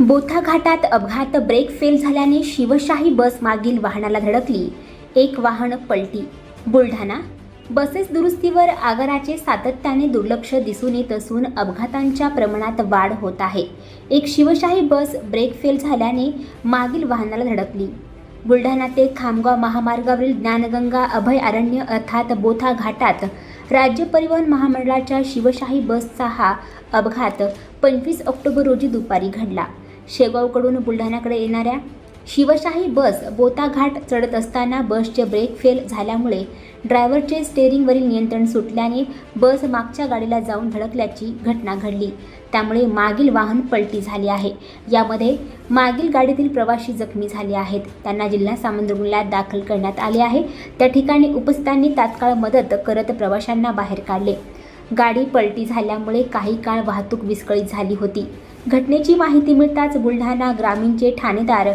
Botha घाटात अपघात brake fail झाल्याने शिवशाही बस मागील वाहनाला धडकली. एक वाहन पलटी. बुलढाणा. बसेस दुरुस्तीवर आगाराचे सातत्याने दुर्लक्ष दिसून येत असून अपघातांच्या प्रमाणात वाढ होत आहे. एक शिवशाही बस ब्रेक फेल झाल्याने मागील वाहनाला धडकली. बुलढाणा ते खामगाव महामार्गावरील ज्ञानगंगा अभय अरण्य अर्थात बोथा घाटात राज्य परिवहन महामंडळाच्या शिवशाही बसचा हा अपघात पंचवीस ऑक्टोबर रोजी दुपारी घडला. शेगावकडून बुलढाण्याकडे येणाऱ्या शिवशाही बस बोताघाट चढत असताना बसचे ब्रेक फेल झाल्यामुळे ड्रायव्हरचे स्टेअरिंगवरील नियंत्रण सुटल्याने बस मागच्या गाडीला जाऊन धडकल्याची घटना घडली. त्यामुळे मागील वाहन पलटी झाले आहे. यामध्ये मागील गाडीतील प्रवाशी जखमी झाले आहेत. त्यांना जिल्हा सामान्य रुग्णालयात दाखल करण्यात आले आहे. त्या ठिकाणी उपस्थितांनी तात्काळ मदत करत प्रवाशांना बाहेर काढले. गाडी पलटी झाल्यामुळे काही काळ वाहतूक विस्कळीत झाली होती. घटनेची माहिती मिळताच बुलढाणा ग्रामीणचे ठाणेदार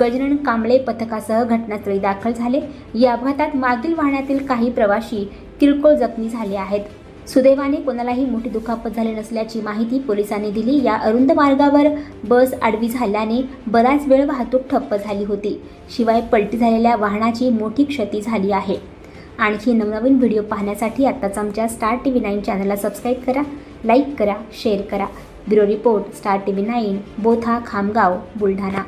गजनन कांबळे पथकासह घटनास्थळी दाखल झाले. या अपघातात मागील वाहनातील काही प्रवाशी किरकोळ जखमी झाले आहेत. सुदैवाने कोणालाही मोठी दुखापत झाली नसल्याची माहिती पोलिसांनी दिली. या अरुंद मार्गावर बस आडवी झाल्याने बराच वेळ वाहतूक ठप्प झाली होती. शिवाय पलटी झालेल्या वाहनाची मोठी क्षती झाली आहे. आणखी नवनवीन व्हिडिओ पाहण्यासाठी आत्ताच आमच्या स्टार टी व्ही नाईन चॅनलला सबस्क्राईब करा लाईक करा शेअर करा. Bureau report star T V nine Botha Khamgaon Buldhana.